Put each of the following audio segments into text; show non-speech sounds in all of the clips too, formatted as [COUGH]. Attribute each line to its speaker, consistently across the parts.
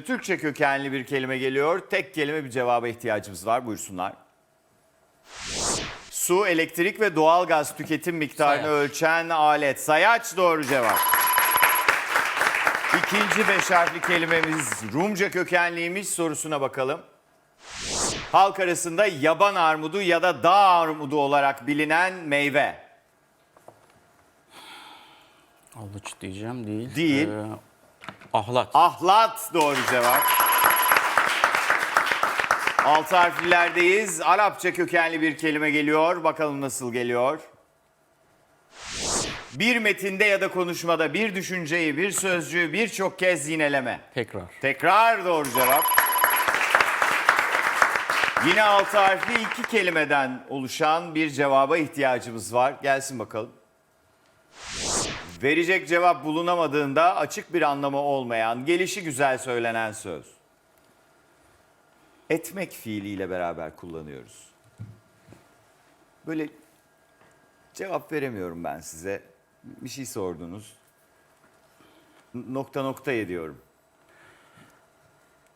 Speaker 1: e, Türkçe kökenli bir kelime geliyor. Tek kelime bir cevaba ihtiyacımız var. Buyursunlar. Su, elektrik ve doğalgaz tüketim miktarını
Speaker 2: Sayaç.
Speaker 1: ölçen alet. Sayaç doğru cevap. İkinci beş harfli kelimemiz Rumca kökenliymiş sorusuna bakalım. Halk arasında yaban armudu ya da dağ armudu olarak bilinen meyve.
Speaker 2: Alıç diyeceğim değil.
Speaker 1: Değil.
Speaker 2: Ee, ahlat.
Speaker 1: Ahlat doğru cevap. Altı harflilerdeyiz. Arapça kökenli bir kelime geliyor. Bakalım nasıl geliyor. Bir metinde ya da konuşmada bir düşünceyi, bir sözcüğü birçok kez yineleme.
Speaker 2: Tekrar.
Speaker 1: Tekrar doğru cevap. Yine altı harfli iki kelimeden oluşan bir cevaba ihtiyacımız var. Gelsin bakalım. Verecek cevap bulunamadığında açık bir anlamı olmayan, gelişi güzel söylenen söz. Etmek fiiliyle beraber kullanıyoruz. Böyle cevap veremiyorum ben size. Bir şey sordunuz. Nokta nokta ediyorum.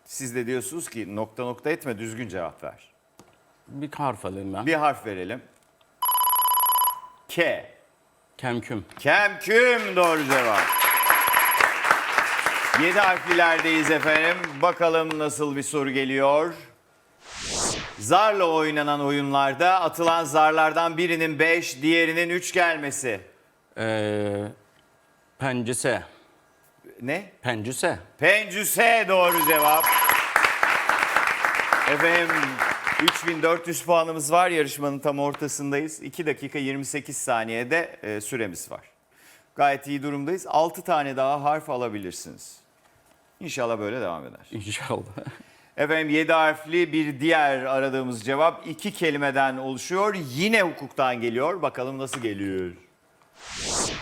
Speaker 1: Siz de diyorsunuz ki nokta nokta etme düzgün cevap ver.
Speaker 2: Bir harf alayım ben.
Speaker 1: Bir harf verelim. K.
Speaker 2: Kemküm.
Speaker 1: Kemküm doğru cevap. Yedi harflilerdeyiz efendim. Bakalım nasıl bir soru geliyor. Zarla oynanan oyunlarda atılan zarlardan birinin 5, diğerinin 3 gelmesi.
Speaker 2: Ee, pencese.
Speaker 1: Ne?
Speaker 2: Pencese.
Speaker 1: Pencüse doğru cevap. Efendim 3400 puanımız var. Yarışmanın tam ortasındayız. 2 dakika 28 saniyede e, süremiz var. Gayet iyi durumdayız. 6 tane daha harf alabilirsiniz. İnşallah böyle devam eder.
Speaker 2: İnşallah. [LAUGHS]
Speaker 1: Efendim 7 harfli bir diğer aradığımız cevap iki kelimeden oluşuyor. Yine hukuktan geliyor. Bakalım nasıl geliyor.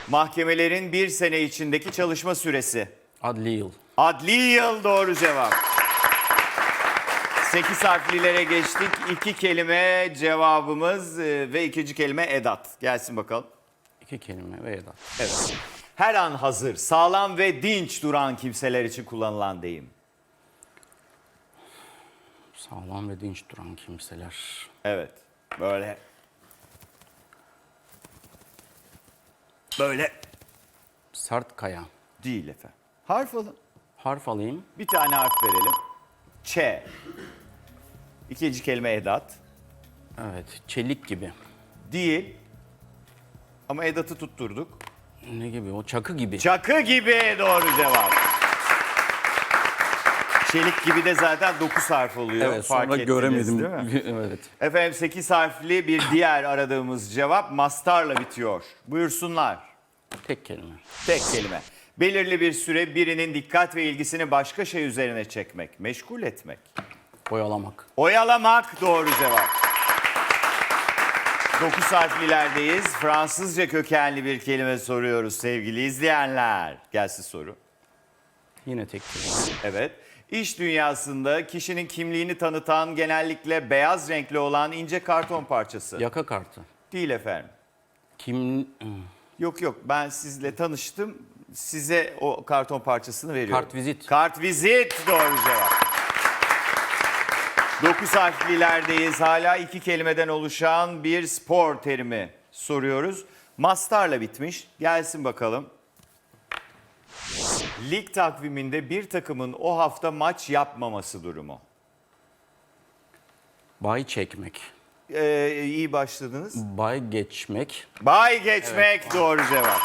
Speaker 1: Mahkemelerin bir sene içindeki çalışma süresi.
Speaker 2: Adli yıl.
Speaker 1: Adli yıl doğru cevap. 8 harflilere geçtik. İki kelime cevabımız e, ve ikinci kelime edat. Gelsin bakalım.
Speaker 2: İki kelime ve edat.
Speaker 1: Evet. Her an hazır, sağlam ve dinç duran kimseler için kullanılan deyim.
Speaker 2: Sağlam ve dinç duran kimseler.
Speaker 1: Evet. Böyle. Böyle
Speaker 2: Sert kaya.
Speaker 1: değil efendim. Harf alın.
Speaker 2: Harf alayım.
Speaker 1: Bir tane harf verelim. Ç. İkinci kelime edat.
Speaker 2: Evet. Çelik gibi.
Speaker 1: Değil. Ama edatı tutturduk.
Speaker 2: Ne gibi o? Çakı gibi.
Speaker 1: Çakı gibi doğru cevap. Çelik gibi de zaten 9 harf oluyor.
Speaker 2: evet
Speaker 1: Fark
Speaker 2: sonra
Speaker 1: ettiniz,
Speaker 2: göremedim.
Speaker 1: değil mi? [LAUGHS]
Speaker 2: evet.
Speaker 1: Efendim 8 harfli bir diğer aradığımız cevap mastarla bitiyor. Buyursunlar.
Speaker 2: Tek kelime.
Speaker 1: Tek kelime. Belirli bir süre birinin dikkat ve ilgisini başka şey üzerine çekmek, meşgul etmek.
Speaker 2: Oyalamak.
Speaker 1: Oyalamak doğru cevap. 9 harflilerdeyiz. Fransızca kökenli bir kelime soruyoruz sevgili izleyenler. Gelsin soru.
Speaker 2: Yine tek kelime.
Speaker 1: Evet. İş dünyasında kişinin kimliğini tanıtan genellikle beyaz renkli olan ince karton parçası.
Speaker 2: Yaka kartı.
Speaker 1: Değil efendim.
Speaker 2: Kim...
Speaker 1: Yok yok ben sizle tanıştım. Size o karton parçasını veriyorum.
Speaker 2: Kartvizit.
Speaker 1: Kartvizit doğru cevap. 9 harflilerdeyiz. Hala iki kelimeden oluşan bir spor terimi soruyoruz. Mastarla bitmiş. Gelsin bakalım. Lig takviminde bir takımın o hafta maç yapmaması durumu.
Speaker 2: Bay çekmek.
Speaker 1: Ee, iyi başladınız.
Speaker 2: Bay geçmek.
Speaker 1: Bay geçmek doğru cevap.